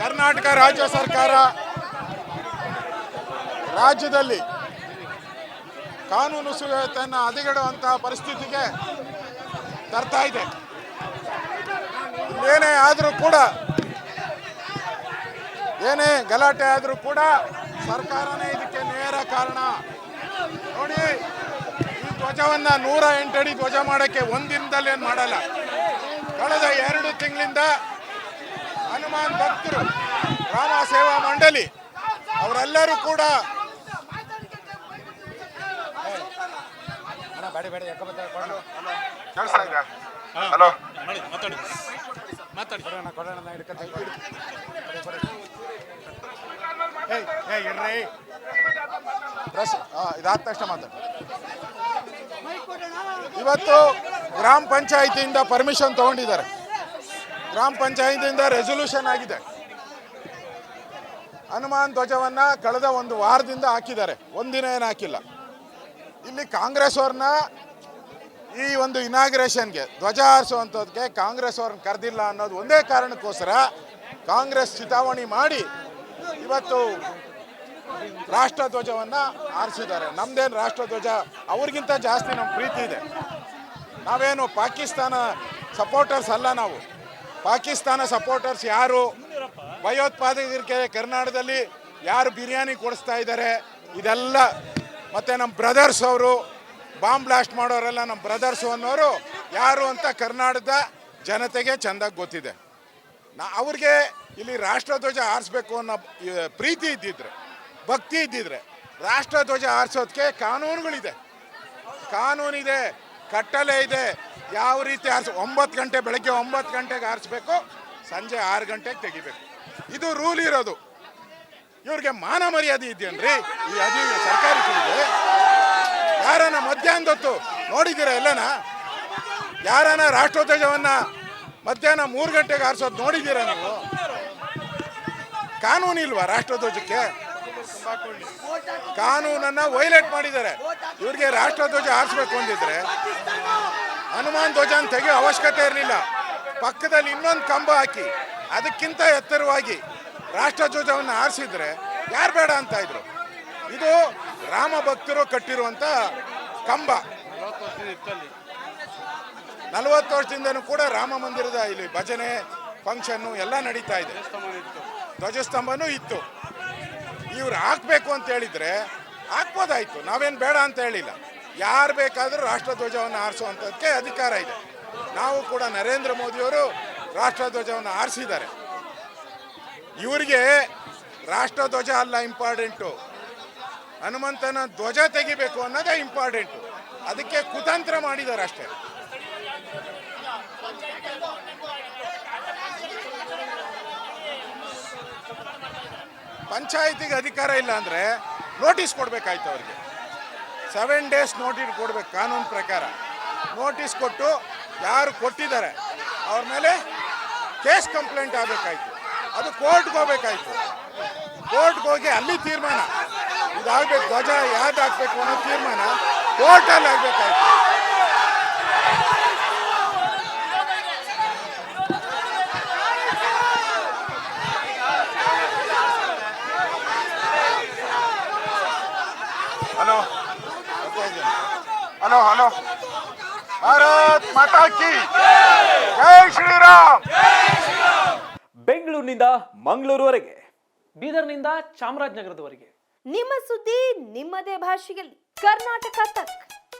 ಕರ್ನಾಟಕ ರಾಜ್ಯ ಸರ್ಕಾರ ರಾಜ್ಯದಲ್ಲಿ ಕಾನೂನು ಸುವ್ಯವಸ್ಥೆಯನ್ನು ಹದಗೆಡುವಂತಹ ಪರಿಸ್ಥಿತಿಗೆ ತರ್ತಾ ಇದೆ. ಏನೇ ಆದರೂ ಕೂಡ, ಏನೇ ಗಲಾಟೆ ಆದರೂ ಕೂಡ ಸರ್ಕಾರನೇ ಇದಕ್ಕೆ ನೇರ ಕಾರಣ. ನೋಡಿ, ಈ ಧ್ವಜವನ್ನ ನೂರ ಅಡಿ ಧ್ವಜ ಮಾಡೋಕ್ಕೆ ಒಂದಿನದಲ್ಲಿ ಏನು ಮಾಡಲ್ಲ. ಕಳೆದ ಎರಡು ತಿಂಗಳಿಂದ ಹನುಮಾನ್ ಭಕ್ತರು ರಾಮ ಸೇವಾ ಮಂಡಳಿ ಅವರೆಲ್ಲರೂ ಕೂಡ ಹಲೋ. ಮಾತಾಡಿ. ಮಾತಾಡಿ ಏಯ್ ಏಯ್ ಇರ್ರಿ. ಪ್ರೆಸ್ ಇದಾದ ತಕ್ಷಣ ಮಾತಾಡಿ. ಇವತ್ತು ಗ್ರಾಮ ಪಂಚಾಯಿತಿಯಿಂದ ಪರ್ಮಿಷನ್ ತಗೊಂಡಿದ್ದಾರೆ. ಗ್ರಾಮ ಪಂಚಾಯಿತಿಯಿಂದ ರೆಸೊಲ್ಯೂಷನ್ ಆಗಿದೆ. ಹನುಮಾನ್ ಧ್ವಜವನ್ನ ಕಳೆದ ಒಂದು ವಾರದಿಂದ ಹಾಕಿದ್ದಾರೆ. ಒಂದಿನ ಏನು ಹಾಕಿಲ್ಲ. ಇಲ್ಲಿ ಕಾಂಗ್ರೆಸ್ ಅವ್ರನ್ನ ಈ ಒಂದು ಇನಾಗ್ರೇಷನ್ಗೆ ಧ್ವಜ ಹಾರಿಸುವಂಥದ್ಕೆ ಕಾಂಗ್ರೆಸ್ ಅವ್ರನ್ನ ಕರೆದಿಲ್ಲ ಅನ್ನೋದು ಒಂದೇ ಕಾರಣಕ್ಕೋಸ್ಕರ ಕಾಂಗ್ರೆಸ್ ಚಿತಾವಣೆ ಮಾಡಿ ಇವತ್ತು ರಾಷ್ಟ್ರಧ್ವಜವನ್ನು ಆರಿಸಿದ್ದಾರೆ ನಮ್ದೇನು ರಾಷ್ಟ್ರಧ್ವಜ ಅವ್ರಿಗಿಂತ ಜಾಸ್ತಿ ನಮ್ಮ ಪ್ರೀತಿ ಇದೆ. ನಾವೇನು ಪಾಕಿಸ್ತಾನ ಸಪೋರ್ಟರ್ಸ್ ಅಲ್ಲ ನಾವು. ಪಾಕಿಸ್ತಾನ ಸಪೋರ್ಟರ್ಸ್ ಯಾರು? ಭಯೋತ್ಪಾದಕರಿಗೆ ಕರ್ನಾಟಕದಲ್ಲಿ ಯಾರು ಬಿರಿಯಾನಿ ಕೊಡಿಸ್ತಾ ಇದ್ದಾರೆ? ಇದೆಲ್ಲ ಮತ್ತು ನಮ್ಮ ಬ್ರದರ್ಸ್ ಅವರು ಬಾಂಬ್ ಬ್ಲಾಸ್ಟ್ ಮಾಡೋರೆಲ್ಲ ನಮ್ಮ ಬ್ರದರ್ಸ್ ಅನ್ನೋರು ಯಾರು ಅಂತ ಕರ್ನಾಟಕದ ಜನತೆಗೆ ಚೆಂದಾಗಿ ಗೊತ್ತಿದೆ. ನಾ, ಅವ್ರಿಗೆ ಇಲ್ಲಿ ರಾಷ್ಟ್ರಧ್ವಜ ಆರಿಸ್ಬೇಕು ಅನ್ನೋ ಪ್ರೀತಿ ಇದ್ದಿದ್ರೆ, ಭಕ್ತಿ ಇದ್ದಿದ್ರೆ ರಾಷ್ಟ್ರಧ್ವಜ ಆರಿಸೋದಕ್ಕೆ ಕಾನೂನುಗಳಿದೆ. ಕಾನೂನಿದೆ. ಕಟ್ಟಲೆ ಇದೆ. ಯಾವ ರೀತಿ ಆರಿಸ ಒಂಬತ್ತು ಗಂಟೆ ಬೆಳಗ್ಗೆ ಒಂಬತ್ತು ಗಂಟೆಗೆ ಆರಿಸ್ಬೇಕು, ಸಂಜೆ ಆರು ಗಂಟೆಗೆ ತೆಗಿಬೇಕು. ಇದು ರೂಲ್ ಇರೋದು. ಇವ್ರಿಗೆ ಮಾನ ಮರ್ಯಾದೆ ಇದೆಯನ್ರಿ? ಈ ಅದು ಸರ್ಕಾರಿ ಸಿಗಿದೆ ಯಾರನ್ನ ಮಧ್ಯಾಹ್ನದ ಹೊತ್ತು ನೋಡಿದ್ದೀರಾ ಎಲ್ಲನ? ಯಾರನ್ನ ರಾಷ್ಟ್ರಧ್ವಜವನ್ನ ಮಧ್ಯಾಹ್ನ ಮೂರು ಗಂಟೆಗೆ ಆರಿಸೋದು ನೋಡಿದ್ದೀರಾ ನೀವು? ಕಾನೂನು ಇಲ್ವಾ ರಾಷ್ಟ್ರಧ್ವಜಕ್ಕೆ ಕಾನೂನನ್ನ ವೈಲೇಟ್ ಮಾಡಿದ್ದಾರೆ. ಇವ್ರಿಗೆ ರಾಷ್ಟ್ರಧ್ವಜ ಹಾರಿಸ್ಬೇಕು ಅಂದಿದ್ರೆ ಹನುಮಾನ್ ಧ್ವಜ ತೆಗೆಯೋ ಅವಶ್ಯಕತೆ ಇರಲಿಲ್ಲ. ಪಕ್ಕದಲ್ಲಿ ಇನ್ನೊಂದು ಕಂಬ ಹಾಕಿ ಅದಕ್ಕಿಂತ ಎತ್ತರವಾಗಿ ರಾಷ್ಟ್ರಧ್ವಜವನ್ನು ಆರಿಸಿದ್ರೆ ಯಾರು ಬೇಡ ಅಂತ ಇದ್ರು. ಇದು ರಾಮ ಭಕ್ತರು ಕಟ್ಟಿರುವಂತ ಕಂಬ. ನಲವತ್ತು ವರ್ಷದಿಂದನೂ ಕೂಡ ರಾಮ ಮಂದಿರದ ಇಲ್ಲಿ ಭಜನೆ ಫಂಕ್ಷನ್ನು ಎಲ್ಲ ನಡೀತಾ ಇದೆ. ಧ್ವಜಸ್ತಂಭನೂ ಇತ್ತು. ಇವ್ರು ಹಾಕ್ಬೇಕು ಅಂತ ಹೇಳಿದ್ರೆ ಹಾಕ್ಬೋದಾಯ್ತು. ನಾವೇನು ಬೇಡ ಅಂತ ಹೇಳಿಲ್ಲ. ಯಾರು ಬೇಕಾದರೂ ರಾಷ್ಟ್ರಧ್ವಜವನ್ನು ಆರಿಸುವಂಥದ್ದಕ್ಕೆ ಅಧಿಕಾರ ಇದೆ. ನಾವು ಕೂಡ ನರೇಂದ್ರ ಮೋದಿಯವರು ರಾಷ್ಟ್ರಧ್ವಜವನ್ನು ಆರಿಸಿದ್ದಾರೆ ಇವರಿಗೆ ರಾಷ್ಟ್ರಧ್ವಜ ಅಲ್ಲ ಇಂಪಾರ್ಟೆಂಟು ಹನುಮಂತನ ಧ್ವಜ ತೆಗಿಬೇಕು ಅನ್ನೋದೇ ಇಂಪಾರ್ಟೆಂಟು ಅದಕ್ಕೆ ಕುತಂತ್ರ ಮಾಡಿದ್ದಾರೆ ಅಷ್ಟೇ. ಪಂಚಾಯತಿಗೆ ಅಧಿಕಾರ ಇಲ್ಲ ಅಂದರೆ ನೋಟಿಸ್ ಕೊಡಬೇಕಾಯ್ತು ಅವ್ರಿಗೆ. ಸೆವೆನ್ ಡೇಸ್ ನೋಟಿಸ್ ಕೊಡಬೇಕು, ಕಾನೂನು ಪ್ರಕಾರ. ನೋಟಿಸ್ ಕೊಟ್ಟು ಯಾರು ಕೊಟ್ಟಿದ್ದಾರೆ, ಅವ್ರ ಮೇಲೆ ಕೇಸ್ ಕಂಪ್ಲೇಂಟ್ ಆಗಬೇಕಾಯ್ತು. ಅದು ಕೋರ್ಟ್ಗೆ ಹೋಗ್ಬೇಕಾಯ್ತು. ಕೋರ್ಟ್ಗೆ ಹೋಗಿ ಅಲ್ಲಿ ತೀರ್ಮಾನ. ಇದಾಗಬೇಕು, ಧ್ವಜ ಯಾವ್ದು ಹಾಕ್ಬೇಕು ಅನ್ನೋ ತೀರ್ಮಾನ ಕೋರ್ಟಲ್ಲಿ ಆಗಬೇಕಾಯ್ತು hello hello hello. Bharat Mata ಕಿ ಜೈ. ಶ್ರೀರಾಮ್. ಬೆಂಗಳೂರಿನಿಂದ ಮಂಗಳೂರುವರೆಗೆ. ಬೀದರ್ನಿಂದ ಚಾಮರಾಜನಗರದವರೆಗೆ. ನಿಮ್ಮ ಸುದ್ದಿ ನಿಮ್ಮದೇ ಭಾಷೆಯಲ್ಲಿ. ಕರ್ನಾಟಕ ತಕ್.